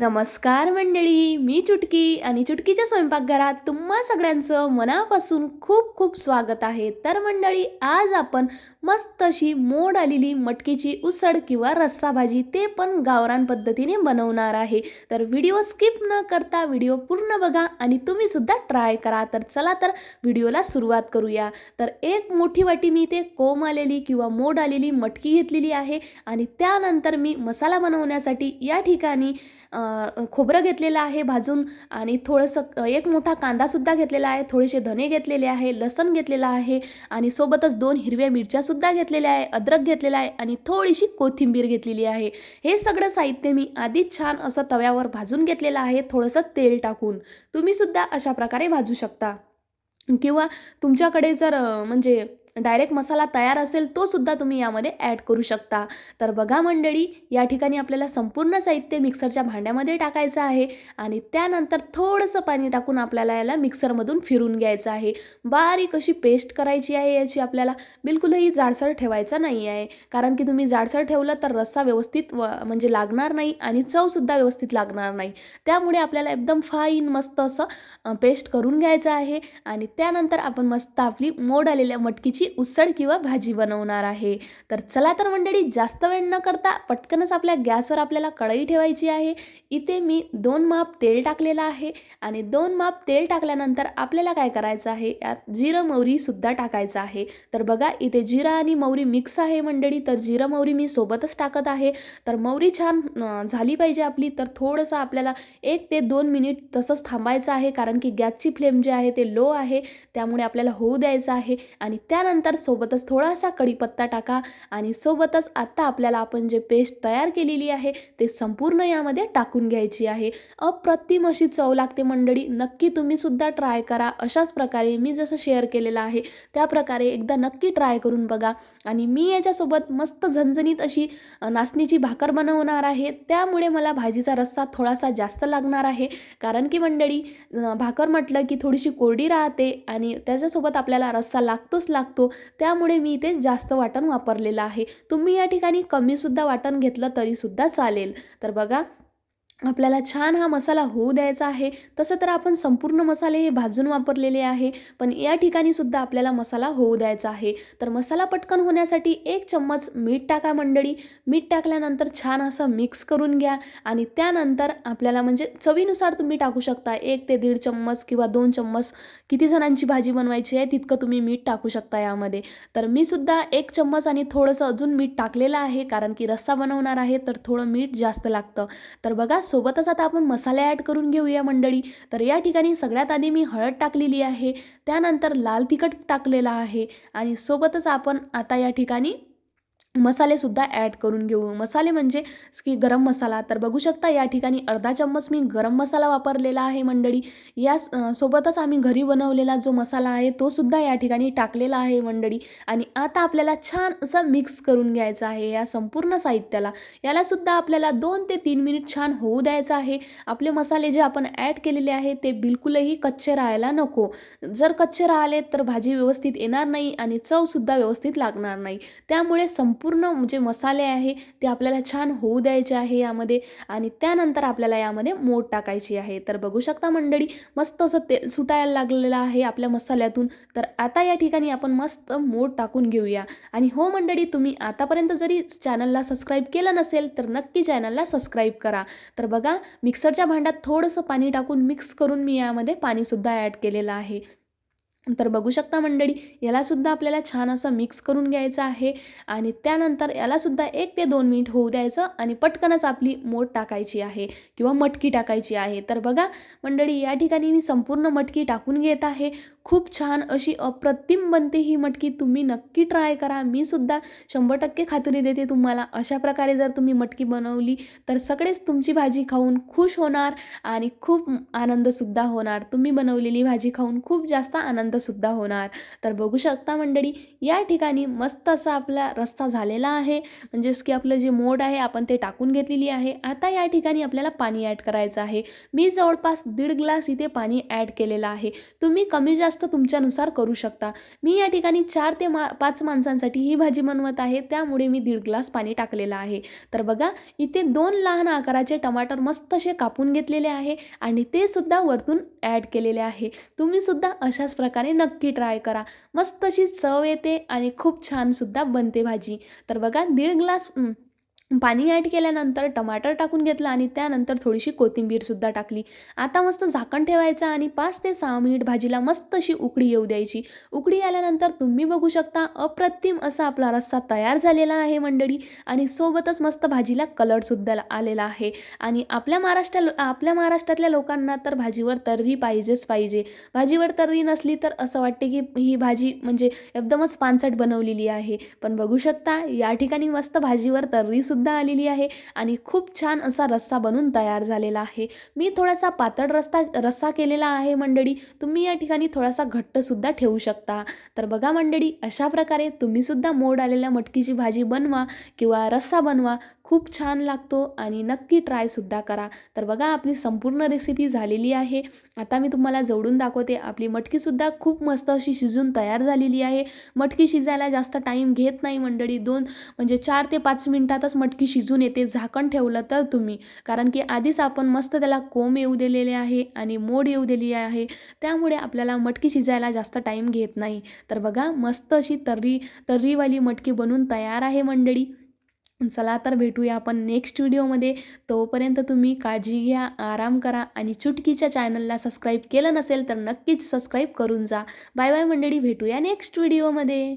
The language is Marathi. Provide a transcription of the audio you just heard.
नमस्कार मंडळी मी चुटकी आणि चुटकीच्या स्वयंपाकघरात तुम्हा सगळ्यांचं मनापासून खूप खूप स्वागत आहे. तर मंडळी आज आपण मस्त अशी मोड आलेली मटकीची उसळ किंवा रस्सा भाजी ते पण गावरान पद्धतीने बनवणार आहे. तर व्हिडिओ स्किप न करता व्हिडिओ पूर्ण बघा आणि तुम्ही सुद्धा ट्राय करा. तर चला तर व्हिडिओला सुरुवात करूया. तर एक मोठी वाटी मी ते कोंब आलेली किंवा मोड आलेली मटकी घेतलेली आहे आणि त्यानंतर मी मसाला बनवण्यासाठी या ठिकाणी खोबरं घेतलेलं आहे भाजून आणि थोडंसं एक मोठा कांदासुद्धा घेतलेला आहे थोडेसे धने घेतलेले आहे लसण घेतलेलं आहे आणि सोबतच दोन हिरव्या मिरच्यासुद्धा घेतलेल्या आहे अद्रक घेतलेला आहे आणि थोडीशी कोथिंबीर घेतलेली आहे. हे सगळं साहित्य मी आधीच छान असं तव्यावर भाजून घेतलेलं आहे थोडंसं तेल टाकून. तुम्हीसुद्धा अशा प्रकारे भाजू शकता. किंवा तुमच्याकडे जर म्हणजे डायरेक्ट मसाला तयार असेल तो सुद्धा तुम्ही यामध्ये ॲड करू शकता. तर बघा मंडळी या ठिकाणी आपल्याला संपूर्ण साहित्य मिक्सरच्या भांड्यामध्ये टाकायचं आहे आणि त्यानंतर थोडंसं पाणी टाकून आपल्याला याला मिक्सरमधून फिरून घ्यायचं आहे. बारीक अशी पेस्ट करायची आहे याची आपल्याला. बिलकुलही जाडसर ठेवायचा नाही आहे. कारण की तुम्ही जाडसर ठेवलं तर रस्सा व्यवस्थित व म्हणजे लागणार नाही आणि चवसुद्धा व्यवस्थित लागणार नाही. त्यामुळे आपल्याला एकदम फाईन मस्त असं पेस्ट करून घ्यायचं आहे. आणि त्यानंतर आपण मस्त आपली मोड आलेल्या मटकीची उसळ किंवा भाजी बनवणार आहे. तर चला तर मंडळी जास्त वेळ न करता पटकनच आपल्या गॅसवर आपल्याला कढई ठेवायची आहे. इथे मी दोन माप तेल टाकलेलं आहे आणि दोन माप तेल टाकल्यानंतर आपल्याला काय करायचं आहे? यात जिरं मोहरीसुद्धा टाकायचं आहे. तर बघा इथे जिरा आणि मौरी मिक्स आहे मंडळी तर जिरं मौरी मी सोबतच टाकत आहे. तर मौरी छान झाली पाहिजे आपली तर थोडंसं आपल्याला एक ते दोन मिनिट तसंच थांबायचं आहे कारण की गॅसची फ्लेम जे आहे ते लो आहे त्यामुळे आपल्याला होऊ द्यायचं आहे. आणि त्यानंतर सोबतच थोडासा कढीपत्ता टाका आणि सोबतच आत्ता आपल्याला आपण जे पेस्ट तयार केलेली आहे ते संपूर्ण यामध्ये टाकून घ्यायची आहे. अप्रतिम अशी चव लागते मंडळी. नक्की तुम्ही सुद्धा ट्राय करा. अशाच प्रकारे मी जसं शेअर केलेलं आहे त्या प्रकारे एकदा नक्की ट्राय करून बघा. आणि मी याच्यासोबत मस्त झणझणीत अशी नाचणीची भाकर बनवणार आहे. त्यामुळे मला भाजीचा रस्सा थोडासा जास्त लागणार आहे. कारण की मंडळी भाकर म्हटलं की थोडीशी कोरडी राहते आणि त्याच्यासोबत आपल्याला रस्सा लागतोच लागतो. त्यामुळे मी इथे जास्त वाटण वापरलेलं आहे. तुम्ही या ठिकाणी कमीसुद्धा वाटण घेतलं तरीसुद्धा चालेल. तर बघा आपल्याला छान हा मसाला होऊ द्यायचा आहे तसं तर आपण संपूर्ण मसाले हे भाजून वापरलेले आहे पण या ठिकाणी सुद्धा आपल्याला मसाला होऊ द्यायचा आहे. तर मसाला पटकन होण्यासाठी एक चम्मच मीठ टाका मंडळी. मीठ टाकल्यानंतर छान असं मिक्स करून घ्या आणि त्यानंतर आपल्याला म्हणजे चवीनुसार तुम्ही टाकू शकता. एक ते दीड चम्मच किंवा दोन चम्मच किती जणांची भाजी बनवायची आहे तितकं तुम्ही मीठ टाकू शकता यामध्ये. तर मी सुद्धा एक चम्मच आणि थोडंसं अजून मीठ टाकलेलं आहे कारण की रस्सा बनवणार आहे तर थोडं मीठ जास्त लागतं. तर बघा सोबतच आता आपण मसाले ॲड करून घेऊया मंडळी. तर या ठिकाणी सगळ्यात आधी मी हळद टाकलेली आहे. त्यानंतर लाल तिखट टाकलेला आहे. आणि सोबतच आपण आता या ठिकाणी मसालेसुद्धा ॲड करून घेऊ. मसाले म्हणजे की गरम मसाला. तर बघू शकता या ठिकाणी अर्धा चम्मच मी गरम मसाला वापरलेला आहे मंडळी. या सोबतच आम्ही घरी बनवलेला जो मसाला आहे तो सुद्धा या ठिकाणी टाकलेला आहे मंडळी. आणि आता आपल्याला छान असं मिक्स करून घ्यायचं आहे या संपूर्ण साहित्याला. यालासुद्धा आपल्याला दोन ते तीन मिनिट छान होऊ द्यायचं आहे. आपले मसाले जे आपण ॲड केलेले आहे ते बिलकुलही कच्चे राहायला नको. जर कच्चे राहिले तर भाजी व्यवस्थित येणार नाही आणि चवसुद्धा व्यवस्थित लागणार नाही. त्यामुळे संपूर्ण पूर्ण जे मसाले आहे ते आपल्याला छान होऊ द्यायचे आहे यामध्ये आणि त्यानंतर आपल्याला यामध्ये मोड टाकायची आहे. तर बघू शकता मंडळी मस्त असं तेल सुटायला लागलेलं आहे आपल्या मसाल्यातून. तर आता या ठिकाणी आपण मस्त मोड टाकून घेऊया. आणि हो मंडळी तुम्ही आतापर्यंत जरी चॅनलला सबस्क्राईब केलं नसेल तर नक्की चॅनलला सबस्क्राईब करा. तर बघा मिक्सरच्या भांड्यात थोडंसं पाणी टाकून मिक्स करून मी यामध्ये पाणीसुद्धा ॲड केलेलं आहे. तर बघू शकता मंडळी यालासुद्धा आपल्याला छान असं मिक्स करून घ्यायचं आहे आणि त्यानंतर यालासुद्धा एक ते दोन मिनिट होऊ द्यायचं आणि पटकनच आपली मोड टाकायची आहे किंवा मटकी टाकायची आहे. तर बघा मंडळी या ठिकाणी मी संपूर्ण मटकी टाकून घेत आहे. खूप छान अशी अप्रतिम बनते ही मटकी. तुम्ही नक्की ट्राय करा. मी सुद्धा शंभर टक्के खात्री देते तुम्हाला. अशा प्रकारे जर तुम्ही मटकी बनवली तर सगळेच तुमची भाजी खाऊन खुश होणार आणि खूप आनंदसुद्धा होणार. तुम्ही बनवलेली भाजी खाऊन खूप जास्त आनंदसुद्धा होणार. तर बघू शकता मंडळी या ठिकाणी मस्त असा आपला रस्ता झालेला आहे. म्हणजेच की आपलं जे मोड आहे आपण ते टाकून घेतलेली आहे. आता या ठिकाणी आपल्याला पाणी ॲड करायचं आहे. मी जवळपास दीड ग्लास इथे पाणी ॲड केलेलं आहे. तुम्ही कमी जास्त तुमच्यानुसार करू शकता. मी या ठिकाणी चार ते मा पाच माणसांसाठी ही भाजी बनवत आहे. त्यामुळे मी दीड ग्लास पाणी टाकलेलं आहे. तर बघा इथे दोन लहान आकाराचे टमाटर मस्त असे कापून घेतलेले आहे आणि ते सुद्धा वरतून ॲड केलेले आहे. तुम्ही सुद्धा अशाच प्रकारे नक्की ट्राय करा. मस्त अशी चव येते आणि खूप छानसुद्धा बनते भाजी. तर बघा दीड ग्लास पाणी ॲड केल्यानंतर टमाटर टाकून घेतलं आणि त्यानंतर थोडीशी कोथिंबीरसुद्धा टाकली. आता मस्त झाकण ठेवायचं आणि पाच ते सहा मिनिट भाजीला मस्त अशी उकडी येऊ द्यायची. उकडी आल्यानंतर तुम्ही बघू शकता अप्रतिम असा आपला रस्सा तयार झालेला आहे मंडळी आणि सोबतच मस्त भाजीला कलरसुद्धा आलेला आहे. आणि आपल्या महाराष्ट्र आपल्या महाराष्ट्रातल्या लोकांना तर भाजीवर तर्री पाहिजेच पाहिजे. भाजीवर तर्री नसली तर असं वाटते की ही भाजी म्हणजे एकदमच पानसट बनवलेली आहे. पण बघू शकता या ठिकाणी मस्त भाजीवर तर्रीसुद्धा सुद्धा आलेली आहे आणि खूप छान असा रस्सा बनून तयार झालेला आहे. मी थोडासा पातळ रस्ता रस्सा केलेला आहे मंडळी. तुम्ही या ठिकाणी थोडासा घट्टसुद्धा ठेवू शकता. तर बघा मंडळी अशा प्रकारे तुम्हीसुद्धा मोड आलेल्या मटकीची भाजी बनवा किंवा रस्सा बनवा. खूप छान लागतो आणि नक्की ट्रायसुद्धा करा. तर बघा आपली संपूर्ण रेसिपी झालेली आहे. आता मी तुम्हाला जवळून दाखवते. आपली मटकीसुद्धा खूप मस्त अशी शिजून तयार झालेली आहे. मटकी शिजायला जास्त टाईम घेत नाही मंडळी. दोन म्हणजे चार ते पाच मिनटातच मटकी शिजून येते. झाकण ठेवलं तर तुम्ही. कारण की आधीच आपण मस्त त्याला कोंब येऊ दिलेले आहे आणि मोड येऊ दिली आहे. त्यामुळे आपल्याला मटकी शिजायला जास्त टाईम घेत नाही. तर बघा मस्त अशी तर्री तर्रीवाली मटकी बनून तयार आहे मंडळी. चला तर भेटूया आपण नेक्स्ट व्हिडिओमध्ये तोपर्यंत तुम्ही काळजी घ्या आराम करा आणि चुटकीच्या चॅनलला सबस्क्राईब केलं नसेल तर नक्कीच सबस्क्राईब करून जा. बाय बाय मंडळी भेटूया नेक्स्ट व्हिडिओमध्ये